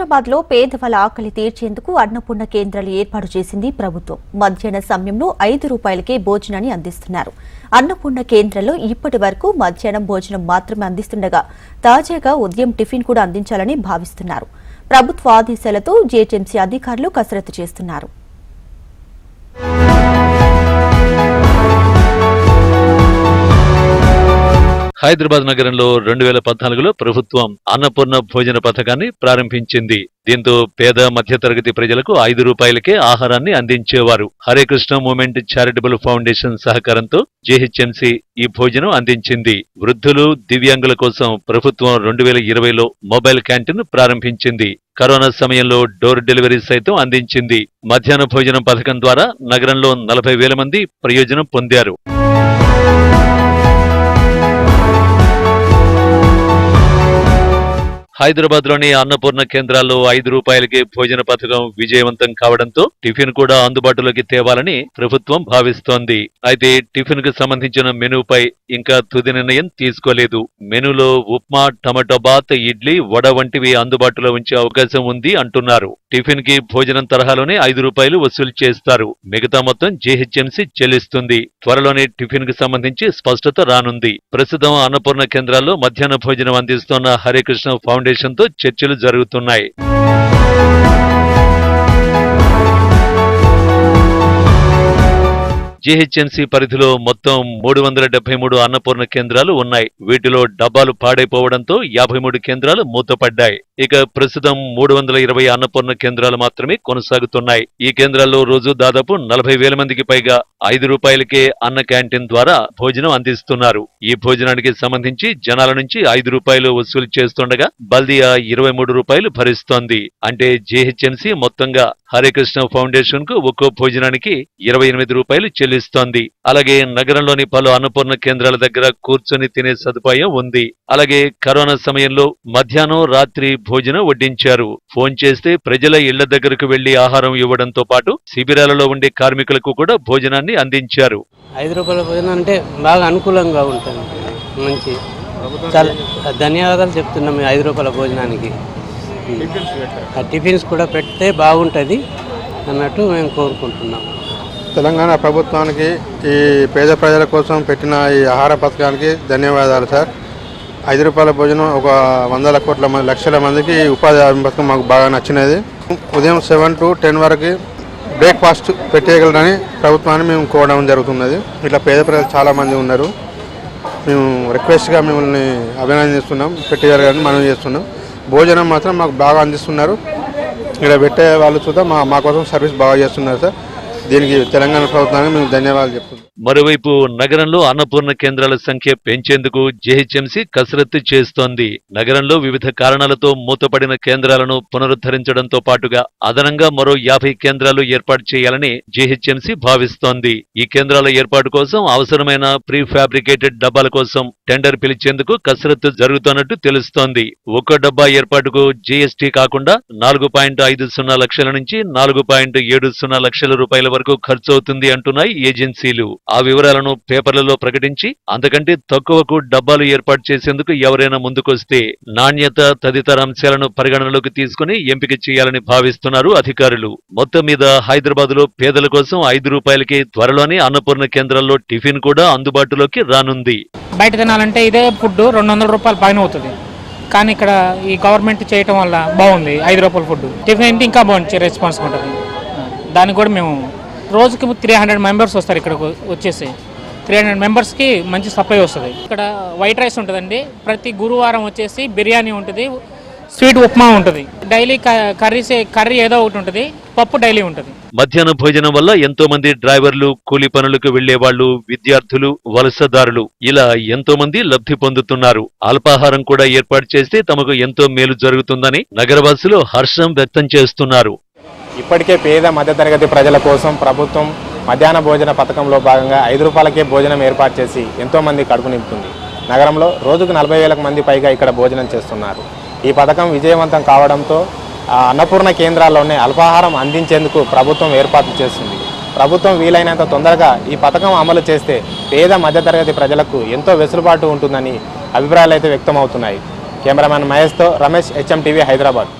హైదరాబాద్లో పేదవాళ్ళ ఆకలి తీర్చేందుకు అన్నపూర్ణ కేంద్రాలు ఏర్పాటు చేసింది ప్రభుత్వం. మధ్యాహ్న సమయంలో ఐదు రూపాయలకే భోజనాన్ని అందిస్తున్నారు. అన్నపూర్ణ కేంద్రంలో ఇప్పటి వరకు మధ్యాహ్నం భోజనం మాత్రమే అందిస్తుండగా తాజాగా ఉదయం టిఫిన్ కూడా అందించాలని భావిస్తున్నారు. ప్రభుత్వ ఆదేశాలతో జేహెచ్ఎంసీ అధికారులు కసరత్తు చేస్తున్నారు. హైదరాబాద్ నగరంలో రెండు వేల పద్నాలుగులో ప్రభుత్వం అన్నపూర్ణ భోజన పథకాన్ని ప్రారంభించింది. దీంతో పేద మధ్యతరగతి ప్రజలకు ఐదు రూపాయలకే ఆహారాన్ని అందించేవారు. Hare Krishna movement charitable foundation సహకారంతో జేహెచ్ఎంసీ ఈ భోజనం అందించింది. వృద్ధులు దివ్యాంగుల కోసం ప్రభుత్వం రెండు వేల ఇరవైలో మొబైల్ క్యాంటీన్ ప్రారంభించింది. కరోనా సమయంలో డోర్ డెలివరీ సైతం అందించింది. మధ్యాహ్న భోజనం పథకం ద్వారా నగరంలో నలభై వేల మంది ప్రయోజనం పొందారు. హైదరాబాద్లోని అన్నపూర్ణ కేంద్రాల్లో ఐదు రూపాయలకే భోజన పథకం విజయవంతం కావడంతో టిఫిన్ కూడా అందుబాటులోకి తేవాలని ప్రభుత్వం భావిస్తోంది. అయితే టిఫిన్కు సంబంధించిన మెనూపై ఇంకా తుది నిర్ణయం తీసుకోలేదు. మెనూలో ఉప్మా టమాటో బాత్ ఇడ్లీ వడ వంటివి అందుబాటులో ఉంచే అవకాశం ఉంది అంటున్నారు. టిఫిన్కి భోజనం తరహాలోనే ఐదు రూపాయలు వసూలు చేస్తారు. మిగతా మొత్తం జీహెచ్ఎంసీ చెల్లిస్తుంది. త్వరలోనే టిఫిన్కు సంబంధించి స్పష్టత రానుంది. ప్రస్తుతం అన్నపూర్ణ కేంద్రాల్లో మధ్యాహ్న భోజనం అందిస్తున్న హరికృష్ణ ఫౌండేషన్ తో చర్చలు జరుగుతున్నాయి. జీహెచ్ఎంసీ పరిధిలో మొత్తం మూడు వందల డెబ్బై మూడు అన్నపూర్ణ కేంద్రాలు ఉన్నాయి. వీటిలో డబ్బాలు పాడైపోవడంతో యాభై మూడు కేంద్రాలు మూతపడ్డాయి. ఇక ప్రస్తుతం మూడు వందల ఇరవై అన్నపూర్ణ కేంద్రాలు మాత్రమే కొనసాగుతున్నాయి. ఈ కేంద్రాల్లో రోజు దాదాపు నలభై వేల మందికి పైగా ఐదు రూపాయలకే అన్న క్యాంటీన్ ద్వారా భోజనం అందిస్తున్నారు. ఈ భోజనానికి సంబంధించి జనాల నుంచి ఐదు రూపాయలు వసూలు చేస్తుండగా బల్దియా ఇరవై మూడు రూపాయలు భరిస్తోంది. అంటే జీహెచ్ఎంసీ మొత్తంగా హరికృష్ణ ఫౌండేషన్కు ఒక్కో భోజనానికి ఇరవై ఎనిమిది రూపాయలు చెల్లి చెల్లిస్తోంది అలాగే నగరంలోని పలు అన్నపూర్ణ కేంద్రాల దగ్గర కూర్చొని తినే సదుపాయం ఉంది. అలాగే కరోనా సమయంలో మధ్యాహ్నం రాత్రి భోజనం వడ్డించారు. ఫోన్ చేస్తే ప్రజల ఇళ్ళ దగ్గరకు వెళ్ళి ఆహారం ఇవ్వడంతో పాటు శిబిరాలలో ఉండే కార్మికులకు కూడా భోజనాన్ని అందించారు. ఐదు రూపాయల భోజనం అంటే బాగా అనుకూలంగా ఉంటుంది. మంచి. చాలా ధన్యవాదాలు చెప్తున్నాం ఈ ఐదు రూపాయల భోజనానికి. టిఫిన్స్ కూడా పెడితే బాగుంటుంది అన్నట్టు మేము కోరుకుంటున్నాం. తెలంగాణ ప్రభుత్వానికి ఈ పేద ప్రజల కోసం పెట్టిన ఈ ఆహార పథకానికి ధన్యవాదాలు సార్. ఐదు రూపాయల భోజనం ఒక వందల కోట్ల మంది లక్షల మందికి ఉపాధి హామీ పథకం మాకు బాగా నచ్చినది. ఉదయం సెవెన్ టు టెన్ వరకు బ్రేక్ఫాస్ట్ పెట్టేయగలరని ప్రభుత్వాన్ని మేము కోరడం జరుగుతున్నది. ఇట్లా పేద ప్రజలు చాలామంది ఉన్నారు. మేము రిక్వెస్ట్గా మిమ్మల్ని అభినందిస్తున్నాం పెట్టేయగలరని మనం చేస్తున్నాం. భోజనం మాత్రం మాకు బాగా అందిస్తున్నారు. ఇక్కడ పెట్టే వాళ్ళు చూద్దాం మా మా కోసం సర్వీస్ బాగా చేస్తున్నారు సార్. దీనికి తెలంగాణ ప్రభుత్వానికి మేము ధన్యవాదాలు చెప్తున్నాం. మరోవైపు నగరంలో అన్నపూర్ణ కేంద్రాల సంఖ్య పెంచేందుకు జేహెచ్ఎంసీ కసరత్తు చేస్తోంది. నగరంలో వివిధ కారణాలతో మూతపడిన కేంద్రాలను పునరుద్ధరించడంతో పాటుగా అదనంగా మరో యాభై కేంద్రాలు ఏర్పాటు చేయాలని జేహెచ్ఎంసీ భావిస్తోంది. ఈ కేంద్రాల ఏర్పాటు కోసం అవసరమైన ప్రీ ఫ్యాబ్రికేటెడ్ డబ్బాల కోసం టెండర్ పిలిచేందుకు కసరత్తు జరుగుతున్నట్టు తెలుస్తోంది. ఒక్కో డబ్బా ఏర్పాటుకు జీఎస్టీ కాకుండా నాలుగు పాయింట్ ఐదు సున్నా లక్షల నుంచి నాలుగు పాయింట్ ఏడు సున్నా లక్షల రూపాయల వరకు ఖర్చు అవుతుంది అంటున్నాయి ఏజెన్సీలు. ఆ వివరాలను పేపర్లలో ప్రకటించి అంతకంటే తక్కువకు డబ్బాలు ఏర్పాటు చేసేందుకు ఎవరైనా ముందుకొస్తే నాణ్యత తదితర అంశాలను పరిగణనలోకి తీసుకుని ఎంపిక చేయాలని భావిస్తున్నారు అధికారులు. మొత్తం మీద హైదరాబాద్లో పేదల కోసం ఐదు రూపాయలకి త్వరలోనే అన్నపూర్ణ కేంద్రాల్లో టిఫిన్ కూడా అందుబాటులోకి రానుంది. బయట తినాలంటే ఇదే ఫుడ్ రెండు వందల రూపాయలు పైన అవుతుంది. కానీ ఇక్కడ ఈ గవర్నమెంట్ చేయటం వల్ల బాగుంది ఐదు రూపాయల ఫుడ్ టిఫిన్ అంటే ఇంకా బాగుంది రెస్పాన్స్ ఉంటుంది దానికి కూడా మేము రోజుకి త్రీ హండ్రెడ్ మెంబర్స్ వస్తారు ఇక్కడికి వచ్చేసి. త్రీ హండ్రెడ్ మెంబర్స్కి మంచి సప్లై వస్తుంది. ఇక్కడ వైట్ రైస్ ఉంటుందండి. ప్రతి గురువారం వచ్చేసి బిర్యానీ ఉంటుంది. స్వీట్ ఉప్మా ఉంటుంది. డైలీ కర్రీస్ కర్రీ ఏదో ఒకటి ఉంటుంది. పప్పు డైలీ ఉంటుంది. మధ్యాహ్న భోజనం వల్ల ఎంతో మంది డ్రైవర్లు కూలి పనులకు వెళ్ళేవాళ్ళు విద్యార్థులు వలసదారులు. ఇలా ఎంతో మంది లబ్ధి పొందుతున్నారు. అల్పాహారం కూడా ఏర్పాటు చేస్తే తమకు ఎంతో మేలు జరుగుతుందని నగరవాసులు హర్షం వ్యక్తం చేస్తున్నారు. ఇప్పటికే పేద మధ్యతరగతి ప్రజల కోసం ప్రభుత్వం మధ్యాహ్న భోజన పథకంలో భాగంగా ఐదు రూపాయలకే భోజనం ఏర్పాటు చేసి ఎంతోమంది కడుపు నింపుతుంది. నగరంలో రోజుకు నలభై వేలకు మంది పైగా ఇక్కడ భోజనం చేస్తున్నారు. ఈ పథకం విజయవంతం కావడంతో అన్నపూర్ణ కేంద్రాల్లోనే అల్పాహారం అందించేందుకు ప్రభుత్వం ఏర్పాట్లు చేస్తుంది. ప్రభుత్వం వీలైనంత తొందరగా ఈ పథకం అమలు చేస్తే పేద మధ్యతరగతి ప్రజలకు ఎంతో వెసులుబాటు ఉంటుందని అభిప్రాయాలు అయితే వ్యక్తమవుతున్నాయి. కెమెరామెన్ మహేష్తో రమేష్ హెచ్ఎం టీవీ హైదరాబాద్.